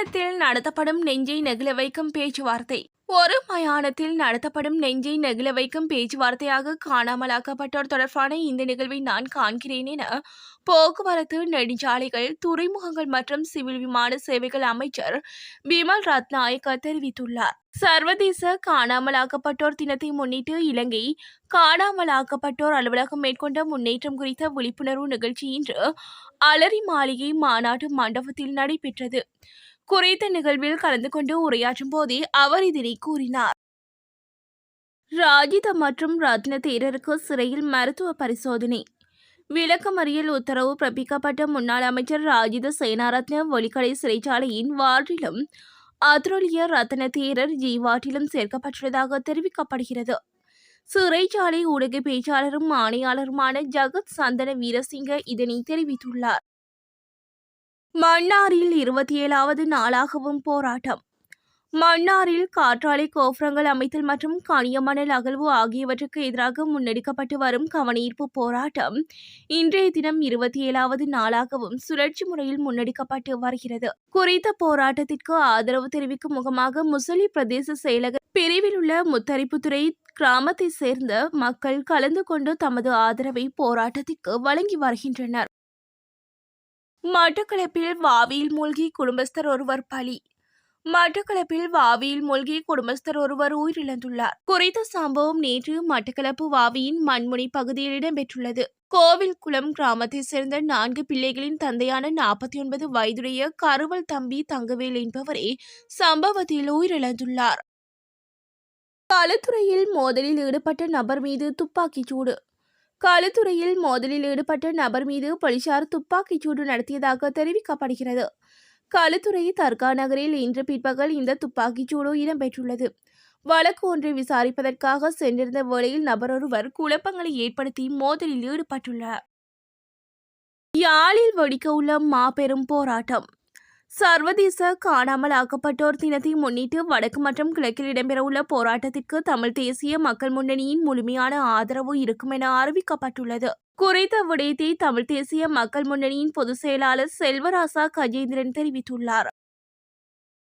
மயானத்தில் நடத்தப்படும் நெஞ்சை நெகிழ வைக்கும் பேச்சுவார்த்தை. ஒரு மயானத்தில் நடத்தப்படும் நெஞ்சை நெகிழ வைக்கும் பேச்சுவார்த்தையாக காணாமலாக்கப்பட்டோர் தொடர்பான இந்த நிகழ்வை நான் காண்கிறேன் என போக்குவரத்து நெடுஞ்சாலைகள் துறைமுகங்கள் மற்றும் சிவில் விமான சேவைகள் அமைச்சர் பிமல் ரத்நாயக்க தெரிவித்துள்ளார். சர்வதேச காணாமலாக்கப்பட்டோர் தினத்தை முன்னிட்டு இலங்கை காணாமலாக்கப்பட்டோர் அலுவலகம் மேற்கொண்ட முன்னேற்றம் குறித்த விழிப்புணர்வு நிகழ்ச்சி இன்று அலரி மாளிகை மாநாட்டு மண்டபத்தில் நடைபெற்றது. குறித்த நிகழ்வில் கலந்து கொண்டு உரையாற்றும் போதே அவர் இதனை கூறினார். ராஜித மற்றும் ரத்ன தேரருக்கு சிறையில் மருத்துவ பரிசோதனை. விளக்கமறியல் உத்தரவு பிறப்பிக்கப்பட்ட முன்னாள் அமைச்சர் ராஜித சேனாரத்ன ஒலிக்கடை சிறைச்சாலையின் வார்டிலும் அத்ரோலிய ரத்ன தேரர் ஜீவாட்டிலும் சேர்க்கப்பட்டுள்ளதாக தெரிவிக்கப்படுகிறது. சிறைச்சாலை ஊடக பேச்சாளரும் ஆணையாளருமான ஜகத் சந்தன வீரசிங்க இதனை தெரிவித்துள்ளார். மன்னாரில் இருபத்தி ஏழாவது நாளாகவும் போராட்டம். மன்னாரில் காற்றாலை கோபுரங்கள் அமைத்தல் மற்றும் கனியமணல் அகழ்வு ஆகியவற்றுக்கு எதிராக முன்னெடுக்கப்பட்டு வரும் கவனஈர்ப்பு போராட்டம் இன்றைய தினம் இருபத்தி ஏழாவது நாளாகவும் சுழற்சி முறையில் முன்னெடுக்கப்பட்டு வருகிறது. குறித்த போராட்டத்திற்கு ஆதரவு தெரிவிக்கும் முகமாக முசலி பிரதேச செயலக பிரிவில் உள்ள முத்தரிப்புத்துறை கிராமத்தை சேர்ந்த மக்கள் கலந்து கொண்டு தமது ஆதரவை போராட்டத்திற்கு வழங்கி வருகின்றனர். மட்டக்களப்பில் வாவியில் மூழ்கி குடும்பஸ்தர் ஒருவர் பலி. மட்டக்களப்பில் வாவியில் மூழ்கி குடும்பஸ்தர் ஒருவர் உயிரிழந்துள்ளார். குறித்த சம்பவம் நேற்று மட்டக்களப்பு வாவியின் மண்முனை பகுதியில் இடம்பெற்றுள்ளது. கோவில் குளம் கிராமத்தைச் சேர்ந்த நான்கு பிள்ளைகளின் தந்தையான நாற்பத்தி ஒன்பது வயதுடைய கருவல் தம்பி தங்கவேல் என்பவரே சம்பவத்தில் உயிரிழந்துள்ளார். களுத்துறையில் மோதலில் ஈடுபட்ட நபர் மீது துப்பாக்கிச் சூடு. களுத்துறையில் மோதலில் ஈடுபட்ட நபர் மீது போலீசார் துப்பாக்கிச் சூடு நடத்தியதாக தெரிவிக்கப்படுகிறது. களுத்துறை தர்கா நகரில் இன்று பிற்பகல் இந்த துப்பாக்கிச் சூடு இடம்பெற்றுள்ளது. வழக்கு ஒன்றை விசாரிப்பதற்காக சென்றிருந்த வேளையில் நபர் ஒருவர் குழப்பங்களை ஏற்படுத்தி மோதலில் ஈடுபட்டுள்ளார். யாழில் வெடிக்க உள்ள மாபெரும் போராட்டம். சர்வதேச காணாமல் ஆக்கப்பட்டோர் தினத்தை முன்னிட்டு வடக்கு மற்றும் கிழக்கில் இடம்பெறவுள்ள போராட்டத்திற்கு தமிழ் தேசிய மக்கள் முன்னணியின் முழுமையான ஆதரவு இருக்கும் என அறிவிக்கப்பட்டுள்ளது. குறித்த விடயத்தை தமிழ் தேசிய மக்கள் முன்னணியின் பொதுச் செயலாளர் செல்வராசா கஜேந்திரன் தெரிவித்துள்ளார்.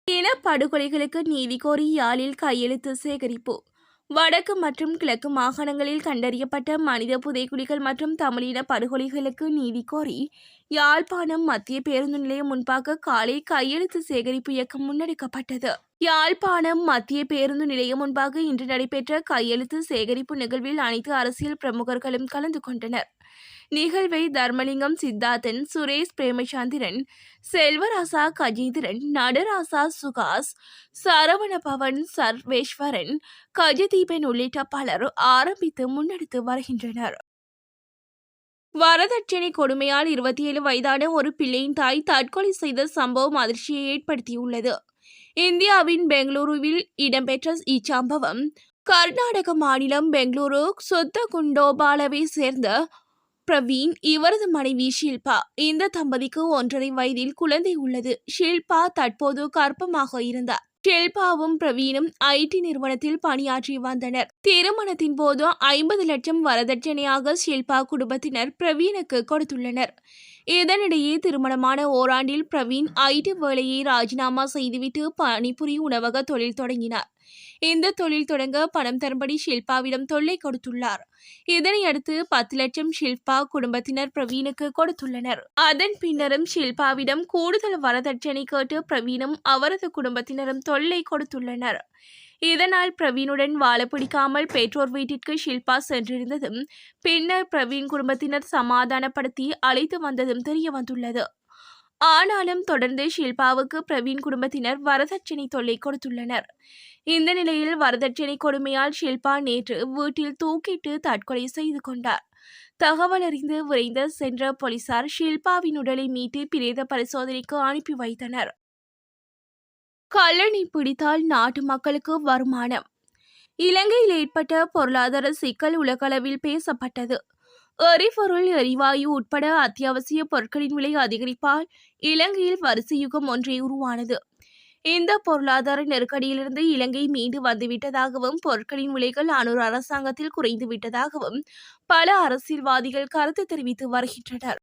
இன படுகொலைகளுக்கு நீதி கோரி யாழில் கையெழுத்து சேகரிப்பு. வடக்கு மற்றும் கிழக்கு மாகாணங்களில் கண்டறியப்பட்ட மனித புதைக்குழிகள் மற்றும் தமிழின படுகொலைகளுக்கு நீதி கோரி யாழ்ப்பாணம் மத்திய பேருந்து நிலையம் முன்பாக காலை கையெழுத்து சேகரிப்பு இயக்கம் முன்னெடுக்கப்பட்டது. யாழ்ப்பாணம் மத்திய பேருந்து நிலையம் முன்பாக இன்று நடைபெற்ற கையெழுத்து சேகரிப்பு நிகழ்வில் அனைத்து அரசியல் பிரமுகர்களும் கலந்து கொண்டனர். நிகழ்வை தர்மலிங்கம் சித்தார்த்தன் சுரேஷ் பிரேமச்சந்திரன் செல்வராசா கஜேந்திரன் நடராசா சுகாஸ் சரவண பவன் சர்வேஸ்வரன் கஜதீபன் உள்ளிட்ட பலர் ஆரம்பித்து முன்னெடுத்து வருகின்றனர். வரதட்சணை கொடுமையால் இருபத்தி ஏழு வயதான ஒரு பிள்ளையின் தாய் தற்கொலை செய்த சம்பவம் அதிர்ச்சியை ஏற்படுத்தியுள்ளது. இந்தியாவின் பெங்களூருவில் இடம்பெற்ற இச்சம்பவம் கர்நாடக மாநிலம் பெங்களூரு சொத்த குண்டோபாலவை சேர்ந்த பிரவீன் இவரது மனைவி ஷில்பா. இந்த தம்பதிக்கு ஒன்றரை வயதில் குழந்தை உள்ளது. ஷில்பா தற்போது கர்ப்பமாக இருந்தார். ஷில்பாவும் பிரவீனும் ஐடி நிறுவனத்தில் பணியாற்றி வந்தனர். திருமணத்தின் போது ஐம்பது லட்சம் வரதட்சணையாக ஷில்பா குடும்பத்தினர் பிரவீனுக்கு கொடுத்துள்ளனர். இதனிடையே திருமணமான ஓராண்டில் பிரவீன் ஐடி வேலையை ராஜினாமா செய்துவிட்டு பணிபுரி உணவக தொழில் தொடங்கினார். இந்த தொழில் தொடங்க பணம் தரும்படி ஷில்பாவிடம் தொல்லை கொடுத்துள்ளார். இதனையடுத்து பத்து லட்சம் ஷில்பா குடும்பத்தினர் பிரவீனுக்கு கொடுத்துள்ளனர். அதன் பின்னரும் ஷில்பாவிடம் கூடுதல் வரதட்சணை கேட்டு பிரவீனும் அவரது குடும்பத்தினரும் தொல்லை கொடுத்துள்ளனர். இதனால் பிரவீனுடன் வாழ பிடிக்காமல் பெற்றோர் வீட்டிற்கு ஷில்பா சென்றிருந்ததும் பின்னர் பிரவீன் குடும்பத்தினர் சமாதானப்படுத்தி அழைத்து வந்ததும் தெரிய வந்துள்ளது. ஆனாலும் தொடர்ந்து ஷில்பாவுக்கு பிரவீன் குடும்பத்தினர் வரதட்சணை தொல்லை கொடுத்துள்ளனர். இந்த நிலையில் வரதட்சணை கொடுமையால் ஷில்பா நேற்று வீட்டில் தூக்கிட்டு தற்கொலை செய்து கொண்டார். தகவல் அறிந்து விரைந்து சென்ற போலீசார் ஷில்பாவின் உடலை மீட்டு பிரேத பரிசோதனைக்கு அனுப்பி வைத்தனர். கல்லணை பிடித்தால் நாட்டு மக்களுக்கு வருமானம். இலங்கையில் ஏற்பட்ட பொருளாதார சிக்கல் உலகளவில் பேசப்பட்டது. எரிபொருள் எரிவாயு உட்பட அத்தியாவசிய பொருட்களின் விலை அதிகரிப்பால் இலங்கையில் வரிசை யுகம் ஒன்றே உருவானது. இந்த பொருளாதார நெருக்கடியிலிருந்து இலங்கை மீண்டு வந்துவிட்டதாகவும் பொருட்களின் விலைகள் அனூர் அரசாங்கத்தில் குறைந்து விட்டதாகவும் பல அரசியல்வாதிகள் கருத்து தெரிவித்து வருகின்றனர்.